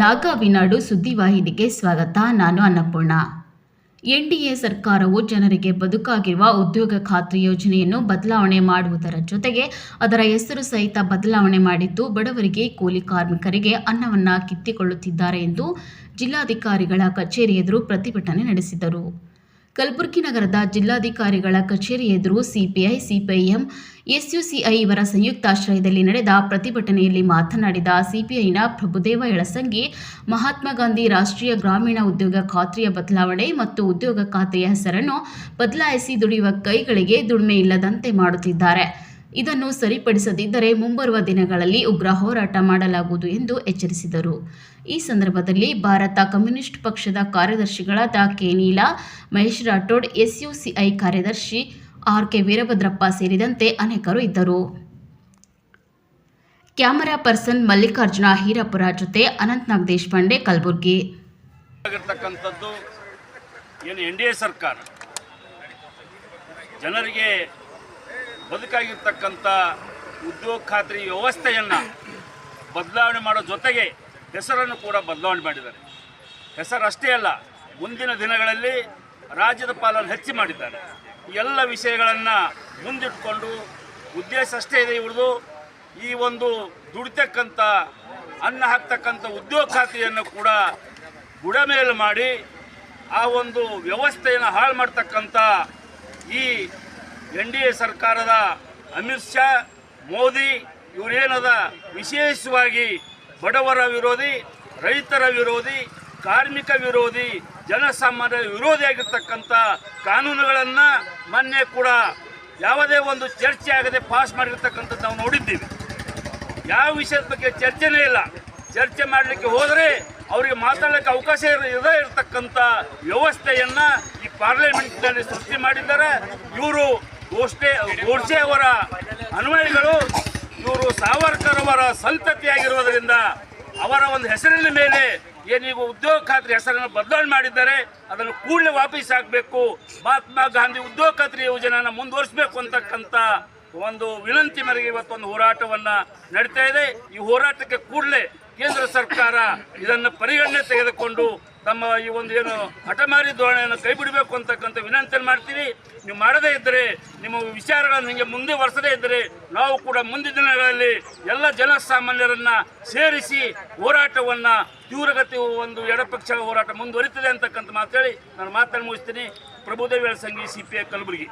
ನಾಗಾವಿನಾಡು ಸುದ್ದಿವಾಹಿನಿಗೆ ಸ್ವಾಗತ. ನಾನು ಅನ್ನಪೂರ್ಣ. ಎನ್ಡಿಎ ಸರ್ಕಾರವು ಜನರಿಗೆ ಬದುಕಾಗಿರುವ ಉದ್ಯೋಗ ಖಾತ್ರಿ ಯೋಜನೆಯನ್ನು ಬದಲಾವಣೆ ಮಾಡುವುದರ ಜೊತೆಗೆ ಅದರ ಹೆಸರು ಸಹಿತ ಬದಲಾವಣೆ ಮಾಡಿದ್ದು ಬಡವರಿಗೆ ಕೂಲಿ ಕಾರ್ಮಿಕರಿಗೆ ಅನ್ನವನ್ನು ಕಿತ್ತಿಕೊಳ್ಳುತ್ತಿದ್ದಾರೆ ಎಂದು ಜಿಲ್ಲಾಧಿಕಾರಿಗಳ ಕಚೇರಿ ಎದುರು ಪ್ರತಿಭಟನೆ ನಡೆಸಿದರು. ಕಲಬುರಗಿ ನಗರದ ಜಿಲ್ಲಾಧಿಕಾರಿಗಳ ಕಚೇರಿ ಎದುರು ಸಿಪಿಐ, ಸಿಪಿಐಎಂ, ಎಸ್ಯುಸಿಐ ಇವರ ಸಂಯುಕ್ತಾಶ್ರಯದಲ್ಲಿ ನಡೆದ ಪ್ರತಿಭಟನೆಯಲ್ಲಿ ಮಾತನಾಡಿದ ಸಿಪಿಐನ ಪ್ರಭುದೇವ ಎಳಸಂಗಿ, ಮಹಾತ್ಮ ಗಾಂಧಿ ರಾಷ್ಟ್ರೀಯ ಗ್ರಾಮೀಣ ಉದ್ಯೋಗ ಖಾತ್ರಿಯ ಬದಲಾವಣೆ ಮತ್ತು ಉದ್ಯೋಗ ಖಾತ್ರಿಯ ಹೆಸರನ್ನು ಬದಲಾಯಿಸಿ ದುಡಿಯುವ ಕೈಗಳಿಗೆ ದುಡಿಮೆ ಇಲ್ಲದಂತೆ ಮಾಡುತ್ತಿದ್ದಾರೆ. ಇದನ್ನು ಸರಿಪಡಿಸದಿದ್ದರೆ ಮುಂಬರುವ ದಿನಗಳಲ್ಲಿ ಉಗ್ರ ಹೋರಾಟ ಮಾಡಲಾಗುವುದು ಎಂದು ಎಚ್ಚರಿಸಿದರು. ಈ ಸಂದರ್ಭದಲ್ಲಿ ಭಾರತ ಕಮ್ಯುನಿಸ್ಟ್ ಪಕ್ಷದ ಕಾರ್ಯದರ್ಶಿಗಳಾದ ಕೆ. ನೀಲಾ, ಮಹೇಶ್ ರಾಠೋಡ್, ಎಸ್ಯುಸಿಐ ಕಾರ್ಯದರ್ಶಿ ಆರ್. ಕೆ. ವೀರಭದ್ರಪ್ಪ ಸೇರಿದಂತೆ ಅನೇಕರು ಇದ್ದರು. ಕ್ಯಾಮರಾ ಪರ್ಸನ್ ಮಲ್ಲಿಕಾರ್ಜುನ ಹೀರಾಪುರ ಜೊತೆ ಅನಂತನಾಗ್ ದೇಶಪಾಂಡೆ, ಕಲಬುರ್ಗಿ. ಸರ್ಕಾರ. ಜನರಿಗೆ ಬದುಕಾಗಿರ್ತಕ್ಕಂಥ ಉದ್ಯೋಗ ಖಾತ್ರಿ ವ್ಯವಸ್ಥೆಯನ್ನು ಬದಲಾವಣೆ ಮಾಡೋ ಜೊತೆಗೆ ಹೆಸರನ್ನು ಕೂಡ ಬದಲಾವಣೆ ಮಾಡಿದ್ದಾರೆ. ಹೆಸರು ಅಷ್ಟೇ ಅಲ್ಲ, ಮುಂದಿನ ದಿನಗಳಲ್ಲಿ ರಾಜ್ಯದ ಪಾಲನ್ನು ಹೆಚ್ಚು ಮಾಡಿದ್ದಾರೆ. ಎಲ್ಲ ವಿಷಯಗಳನ್ನು ಮುಂದಿಟ್ಕೊಂಡು ಉದ್ದೇಶ ಅಷ್ಟೇ ಇದೆ ಇವ್ರದ್ದು. ಈ ಒಂದು ದುಡಿತಕ್ಕಂಥ, ಅನ್ನ ಹಾಕ್ತಕ್ಕಂಥ ಉದ್ಯೋಗ ಖಾತ್ರಿಯನ್ನು ಕೂಡ ಬುಡಮೇಲು ಮಾಡಿ ಆ ಒಂದು ವ್ಯವಸ್ಥೆಯನ್ನು ಹಾಳು ಮಾಡ್ತಕ್ಕಂಥ ಈ ಎನ್ ಡಿ ಎ ಸರ್ಕಾರದ ಅಮಿತ್ ಶಾ, ಮೋದಿ ಇವರೇನದ ವಿಶೇಷವಾಗಿ ಬಡವರ ವಿರೋಧಿ, ರೈತರ ವಿರೋಧಿ, ಕಾರ್ಮಿಕ ವಿರೋಧಿ, ಜನಸಾಮಾನ್ಯರ ವಿರೋಧಿಯಾಗಿರ್ತಕ್ಕಂಥ ಕಾನೂನುಗಳನ್ನು ಮೊನ್ನೆ ಕೂಡ ಯಾವುದೇ ಒಂದು ಚರ್ಚೆ ಆಗದೆ ಪಾಸ್ ಮಾಡಿರ್ತಕ್ಕಂಥದ್ದು ನಾವು ನೋಡಿದ್ದೀವಿ. ಯಾವ ವಿಷಯದ ಬಗ್ಗೆ ಚರ್ಚೆನೇ ಇಲ್ಲ. ಚರ್ಚೆ ಮಾಡಲಿಕ್ಕೆ ಹೋದರೆ ಅವರಿಗೆ ಮಾತಾಡಲಿಕ್ಕೆ ಅವಕಾಶ ಇರ- ಇರದೇ ಇರತಕ್ಕಂಥ ವ್ಯವಸ್ಥೆಯನ್ನ ಈ ಪಾರ್ಲಿಮೆಂಟ್ನಲ್ಲಿ ಸೃಷ್ಟಿ ಮಾಡಿದ್ದಾರೆ. ಇವರು ಗೋಷ್ಠೆ ಗೋಡ್ಸೆ ಅವರ ಅನ್ವಯಿಗಳು ಇವರು ಸಾವರ್ಕರ್ ಅವರ ಸಂತತಿಯಾಗಿರುವುದರಿಂದ ಅವರ ಒಂದು ಹೆಸರಿನ ಮೇಲೆ ಏನೀಗ ಉದ್ಯೋಗ ಖಾತ್ರಿ ಹೆಸರನ್ನು ಬದಲಾವಣೆ ಮಾಡಿದ್ದಾರೆ. ಅದನ್ನು ಕೂಡಲೇ ವಾಪಸ್ ಹಾಕಬೇಕು. ಮಹಾತ್ಮ ಗಾಂಧಿ ಉದ್ಯೋಗ ಖಾತ್ರಿ ಯೋಜನೆಯನ್ನು ಮುಂದುವರಿಸಬೇಕು ಅಂತಕ್ಕಂಥ ಒಂದು ವಿನಂತಿ ಮೇರೆಗೆ ಇವತ್ತೊಂದು ಹೋರಾಟವನ್ನ ನಡೀತಾ ಇದೆ. ಈ ಹೋರಾಟಕ್ಕೆ ಕೂಡಲೇ ಕೇಂದ್ರ ಸರ್ಕಾರ ಇದನ್ನು ಪರಿಗಣನೆ ತೆಗೆದುಕೊಂಡು ತಮ್ಮ ಈ ಒಂದು ಏನು ಹಠಮಾರಿ ಧೋರಣೆಯನ್ನು ಕೈ ಬಿಡಬೇಕು ಅಂತಕ್ಕಂಥ ವಿನಂತಿಯನ್ನು ಮಾಡ್ತೀವಿ. ನೀವು ಮಾಡದೇ ಇದ್ದರೆ, ನಿಮ್ಮ ವಿಚಾರಗಳನ್ನು ಹಿಂಗೆ ಮುಂದೆ ವರ್ಷದೇ ಇದ್ದರೆ, ನಾವು ಕೂಡ ಮುಂದಿನ ದಿನಗಳಲ್ಲಿ ಎಲ್ಲ ಜನಸಾಮಾನ್ಯರನ್ನ ಸೇರಿಸಿ ಹೋರಾಟವನ್ನ, ತೀವ್ರಗತಿ ಒಂದು ಎಡಪಕ್ಷಗಳ ಹೋರಾಟ ಮುಂದುವರಿತದೆ ಅಂತಕ್ಕಂಥ ಮಾತೇಳಿ ನಾನು ಮಾತನ್ನು ಮುಗಿಸ್ತೀನಿ. Prabhudevi Sanghi C P I Kalaburagi.